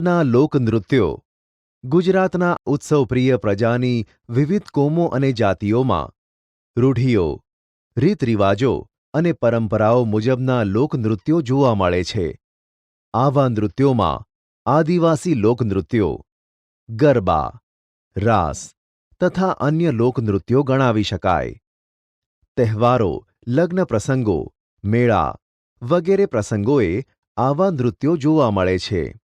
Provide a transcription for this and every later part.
ના લોકનૃત્યો. ગુજરાતના ઉત્સવપ્રિય પ્રજાની વિવિધ કોમો અને જાતિઓમાં રૂઢિઓ, રીતરિવાજો અને પરંપરાઓ મુજબના લોકનૃત્યો જોવા મળે છે. આવા નૃત્યોમાં આદિવાસી લોકનૃત્યો, ગરબા, રાસ તથા અન્ય લોકનૃત્યો ગણાવી શકાય. તહેવારો, લગ્ન પ્રસંગો, મેળા વગેરે પ્રસંગોએ આવા નૃત્યો જોવા મળે છે.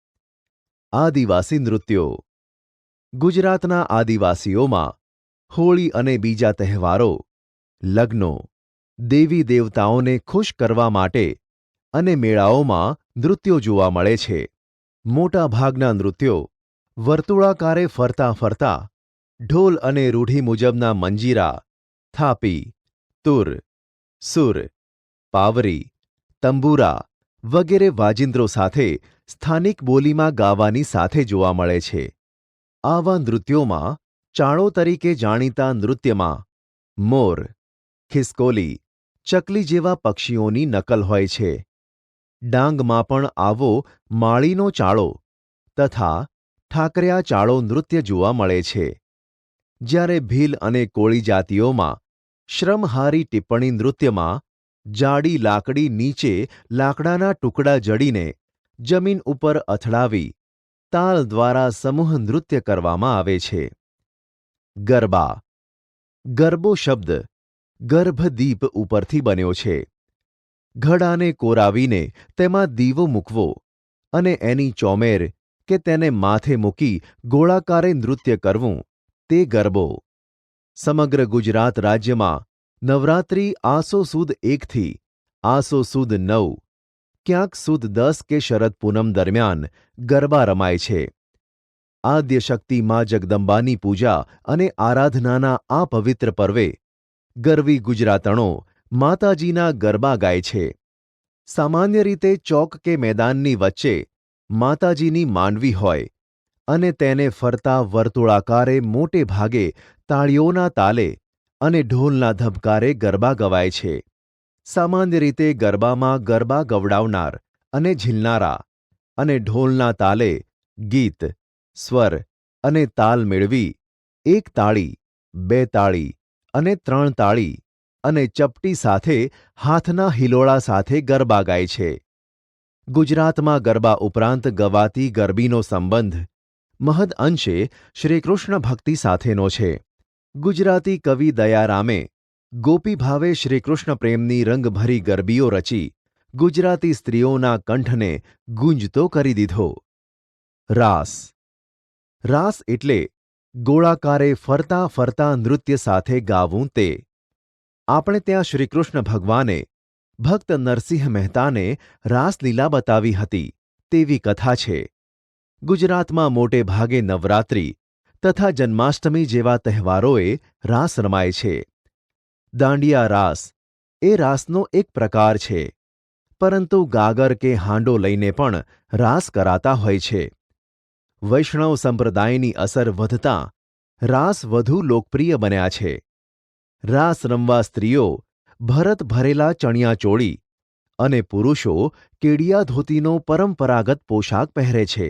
આદિવાસી નૃત્યો. ગુજરાતના આદિવાસીઓમાં હોળી અને બીજા તહેવારો, લગ્નો, દેવી દેવતાઓને ખુશ કરવા માટે અને મેળાઓમાં નૃત્યો જોવા મળે છે. મોટાભાગના નૃત્યો વર્તુળાકારે ફરતા ફરતા ઢોલ અને રૂઢિ મુજબના મંજીરા, થાપી, તુર, સુર, પાવરી, તંબુરા વગેરે વાજિંદ્રો સાથે સ્થાનિક બોલીમાં ગાવાની સાથે જોવા મળે છે. આવા નૃત્યોમાં ચાળો તરીકે જાણીતા નૃત્યમાં મોર, ખિસકોલી, ચકલી જેવા પક્ષીઓની નકલ હોય છે. ડાંગમાં પણ આવો માળીનો ચાળો તથા ઠાકર્યા ચાળો નૃત્ય જોવા મળે છે. જ્યારે ભીલ અને કોળી જાતિઓમાં શ્રમહારી ટિપ્પણી નૃત્યમાં જાડી લાકડી નીચે લાકડાના ટુકડા જડીને જમીન ઉપર અથડાવી, તાલ દ્વારા સમૂહ નૃત્ય કરવામાં આવે છે. ગરબા. ગરબો શબ્દ, ગર્ભદીપ ઉપરથી બન્યો છે. ઘડાને કોરાવીને તેમાં દીવો મૂકવો અને એની ચોમેર કે તેને માથે મૂકી ગોળાકારે નૃત્ય કરવું, તે ગરબો. સમગ્ર ગુજરાત રાજ્યમાં નવરાત્રિ આસો સુદ એકથી આસો સુદ નવ ક્યાંક સુદ દસ કે શરદ પૂનમ દરમિયાન ગરબા રમાય છે. આદ્યશક્તિ મા જગદંબાની પૂજા અને આરાધનાના આ પવિત્ર પર્વે ગરવી ગુજરાતણો માતાજીના ગરબા ગાય છે. સામાન્ય રીતે ચોક કે મેદાનની વચ્ચે માતાજીની માનવી હોય અને તેને ફરતા વર્તુળાકારે મોટે ભાગે તાળીઓના તાલે અને ઢોલના ધબકારે ગરબા ગવાય છે. સામાન્ય રીતે ગરબામાં ગરબા ગવડાવનાર અને ઝીલનારા અને ઢોલના તાલે ગીત, સ્વર અને તાલ મેળવી, એક તાળી, બે તાળી અને ત્રણ તાળી અને ચપટી સાથે હાથના હિલોળા સાથે ગરબા ગાય છે. ગુજરાતમાં ગરબા ઉપરાંત ગવાતી ગરબીનો સંબંધ મહદ અંશે શ્રીકૃષ્ણ ભક્તિ સાથેનો છે. ગુજરાતી કવિ દયારામે ગોપી ભાવે શ્રીકૃષ્ણ પ્રેમની રંગભરી ગરબીઓ રચી, ગુજરાતી સ્ત્રીઓના કંઠને ગુંજતો કરી દીધો. રાસ. રાસ એટલે ગોળાકારે ફરતા ફરતા નૃત્ય સાથે ગાવું તે. આપણે ત્યાં શ્રીકૃષ્ણ ભગવાને, ભક્ત નરસિંહ મહેતાને રાસલીલા બતાવી હતી તેવી કથા છે. ગુજરાતમાં મોટે ભાગે નવરાત્રિ તથા જન્માષ્ટમી જેવા તહેવારોએ રાસ રમાય છે. દાંડિયા રાસ એ રાસનો એક પ્રકાર છે. પરંતુ ગાગર કે હાંડો લઈને પણ રાસ કરાતા હોય છે. વૈષ્ણવ સંપ્રદાયની અસર વધતાં રાસ વધુ લોકપ્રિય બન્યા છે. રાસ રમવા સ્ત્રીઓ ભરત ભરેલા ચણિયાચોળી અને પુરુષો કેડિયા ધોતીનો પરંપરાગત પોશાક પહેરે છે.